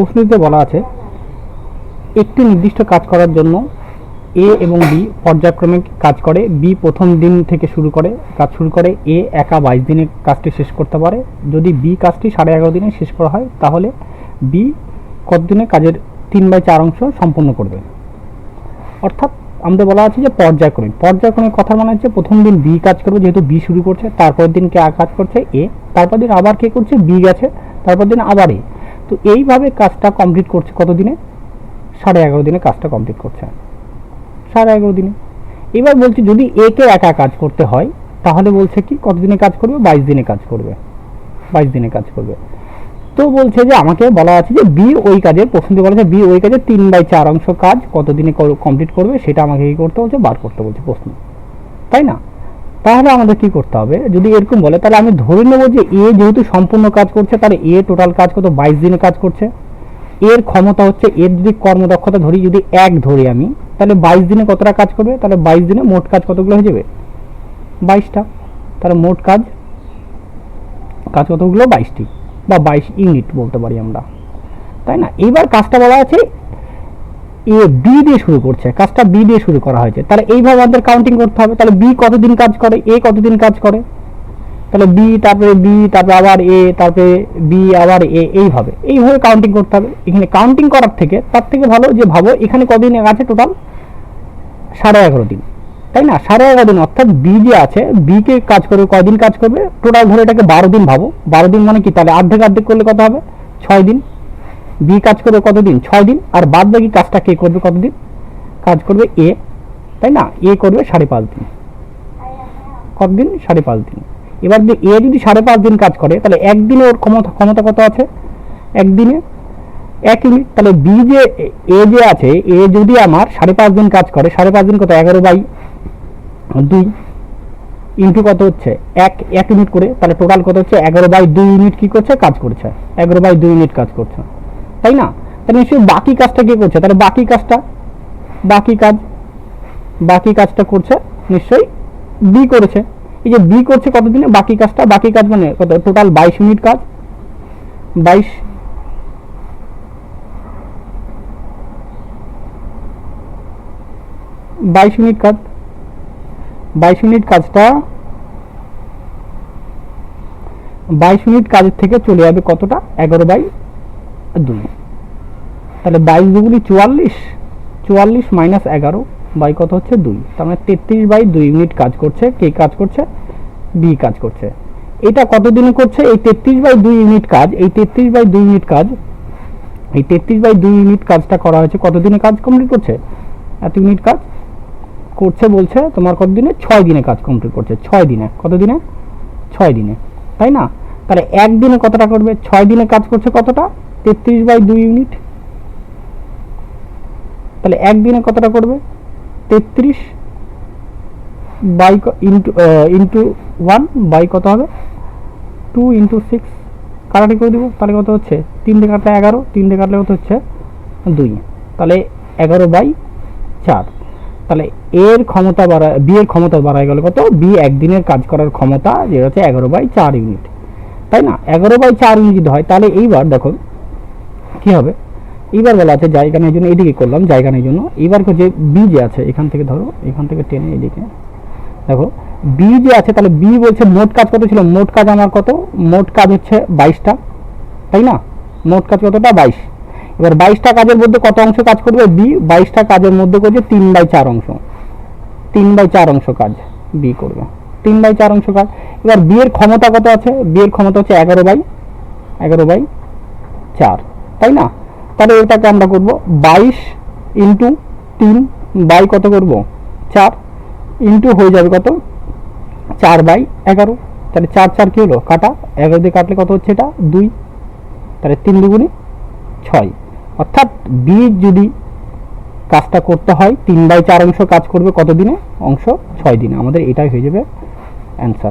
প্রশ্নটিতে বলা আছে, একটি নির্দিষ্ট কাজ করার জন্য এ এবং বি পর্যায়ক্রমে কাজ করে বি প্রথম দিন থেকে শুরু করে, কাজ শুরু করে এ একা বাইশ দিনে কাজটি শেষ করতে পারে। যদি বি কাজটি সাড়ে এগারো দিনে শেষ করা হয়, তাহলে বি কত দিনে কাজের তিন বাই চার অংশ সম্পন্ন করবে? অর্থাৎ আমাদের বলা আছে যে পর্যায়ক্রমিক পর্যায়ক্রমিক কথার মানে হচ্ছে প্রথম দিন বি কাজ করবে, যেহেতু বি শুরু করছে তারপর দিন কে কাজ করছে? এ তারপর দিন আবার কে করছে? বি গেছে। তারপর দিন আবার এ তো এইভাবে কাজটা কমপ্লিট করছে কত দিনে সাড়ে এগারো দিনে কাজটা কমপ্লিট করছে। সাড়ে এগারো দিনে। এবার বলছি যদি একে একা কাজ করতে হয়, তাহলে বলছে কি কত দিনে কাজ করবে? বাইশ দিনে কাজ করবে। বাইশ দিনে কাজ করবে। তো বলছে যে আমাকে বলা আছে যে বি ওই কাজের প্রশ্নটি বলা বি ওই কাজের তিন বাই চার অংশ কাজ কত দিনে কমপ্লিট করবে, সেটা আমাকে কি করতে বলছে? বার করতে বলছে প্রশ্ন। তাই না? তাহলে আমাদের কি করতে হবে? যদি এরকম বলে, তাহলে আমি ধরে নেব যে এ যেহেতু সম্পূর্ণ কাজ করছে, তাহলে এ টোটাল কাজ কত? বাইশ দিনে কাজ করছে। এর ক্ষমতা হচ্ছে, এর যদি কর্মদক্ষতা ধরি, যদি এক ধরি আমি, তাহলে বাইশ দিনে কতটা কাজ করবে? তাহলে বাইশ দিনে মোট কাজ কতগুলো হয়ে যাবে? বাইশটা। তাহলে মোট কাজ কাজ কতগুলো? বাইশটি। বা বাইশ ইউনিট বলতে পারি আমরা। তাই না? এইবার কাজটা বলা আছে এ বি দিয়ে শুরু করছে, কাজটা বি দিয়ে শুরু করা হয়েছে। তাহলে এইভাবে আমাদের কাউন্টিং করতে হবে। তাহলে বি কতদিন কাজ করে? এ কতদিন কাজ করে? তাহলে বি তারপরে বি তারপরে আবার এ তারপরে বি আবার এ এইভাবে। এইভাবে কাউন্টিং করতে হবে। এখানে কাউন্টিং করার থেকে তার থেকে ভালো যে ভাবো, এখানে কদিন আছে টোটাল সাড়ে এগারো দিন। তাই না? সাড়ে এগারো দিন, অর্থাৎ বি যে আছে বি কে কাজ করবে, কয়দিন কাজ করবে? টোটাল ধরে এটাকে বারো দিন ভাবো। বারো দিন মানে কি? তাহলে অর্ধেক অর্ধেক করলে কত হবে? ছয় দিন। বি কাজ করবে কতদিন? ছয় দিন আর বাদ বাকি কাজটা কে করবে কতদিন? কাজ করবে এ। তাই না? এ করবে সাড়ে পাঁচ দিন। কতদিন? সাড়ে পাঁচ দিন। এবার যদি এ যদি সাড়ে পাঁচ দিন কাজ করে, তাহলে একদিনে ওর ক্ষমতা ক্ষমতা কত আছে? একদিনে এক ইউনিট। তাহলে বি যে, এ যে আছে, এ যদি আমার সাড়ে পাঁচ দিন কাজ করে, সাড়ে পাঁচ দিন কত? এগারো বাই দুই ইন্টু কত হচ্ছে? এক এক ইউনিট করে। তাহলে টোটাল কত হচ্ছে? এগারো বাই দুই ইউনিট কি করছে? কাজ করছে। এগারো বাই দুই ইউনিট কাজ করছে। তাই না? তাহলে নিশ্চয়ই বাকি কাজটা কে করছে? তাহলে বাকি কাজটা? বাকি কাজ? বাকি কাজটা করছে, নিশ্চয়ই বি করেছে। এই যে বি করছে কতদিনে? বাকি কাজটা? বাকি কাজ মানে কত? টোটাল বাইশ মিনিট কাজ। বাইশ বাইশ মিনিট কাজ। বাইশ মিনিট কাজটা বাইশ মিনিট কাজের থেকে চলে যাবে কতটা? এগারো বাই দুই তাহলে বাইশ দুগুলি চুয়াল্লিশ চুয়াল্লিশ মাইনাস এগারো, বাই কত হচ্ছে দুই। তার মানে তেত্রিশ বাই দুই মিনিট কাজ করছে, কে কাজ করছে? বি কাজ করছে। এটা কত দিনে করছে? এই তেত্রিশ বাই দুই ইউনিট কাজ, এই তেত্রিশ বাই দুই ইউনিট কাজ, এই তেত্রিশ বাই দুই ইউনিট কাজটা করা হয়েছে কত দিনে কাজ কমপ্লিট করছে? এত ইউনিট কাজ করছে বলছে তোমার কত দিনে ছয় দিনে কাজ কমপ্লিট করছে, ছয় দিনে। কত দিনে ছয় দিনে। তাই না? তাহলে একদিনে কতটা করবে? ছয় দিনে কাজ করছে কতটা? তেত্রিশ বাই দুই ইউনিট তাহলে একদিনে কতটা করবে তেত্রিশ by into into one by কত হবে? টু ইন্টু সিক্স কাটাটি করে দেবো। তাহলে কত হচ্ছে? তিনটে কাটলে এগারো তিনটে কাটলে কত হচ্ছে? দুই। তাহলে এগারো বাই চার। তাহলে এর ক্ষমতা বাড়া বি এর ক্ষমতা বাড়ায় গেল কত? বি একদিনের কাজ করার ক্ষমতা যেটা হচ্ছে এগারো বাই চার ইউনিট তাই না? এগারো বাই চার ইউনিট হয়, তাহলে এইবার দেখো কি হবে? এইবার বলা আছে জায়গা নেই জন্য এদিকে করলাম, জায়গা নেই জন্য। এইবার যে বি যে আছে, এখান থেকে ধরো, এখান থেকে টেনে এদিকে দেখো বি যে আছে, তাহলে বি বলছে মোট কাজ কত ছিল? মোট কাজ আমার কত? মোট কাজ হচ্ছে বাইশটা, তাই না? মোট কাজ কতটা? বাইশ। এবার বাইশটা কাজের মধ্যে কত অংশ কাজ করবে? বি বাইশটা কাজের মধ্যে করছে তিন বাই চার অংশ। তিন বাই চার অংশ কাজ বি করবে। তিন বাই চার অংশ কাজ। এবার বিয়ের ক্ষমতা কত আছে? বিয়ের ক্ষমতা হচ্ছে এগারো বাই এগারো বাই চার। তাই না? তাহলে এটাকে আমরা করব বাইশ ইন্টু তিন বাই কত করব? চার ইন্টু হয়ে যাবে কত? চার বাই এগারো। তাহলে চার চার কী হলো? কাটা। এগারো দিয়ে কাটলে কত হচ্ছে এটা? দুই। তাহলে তিন দুগুণে ছয়। অর্থাৎ বি যদি কাজটা করতে হয়, তিন বাই চার অংশ কাজ করবে কত দিনে? অংশ ছয় দিনে। আমাদের এটাই হয়ে যাবে অ্যান্সার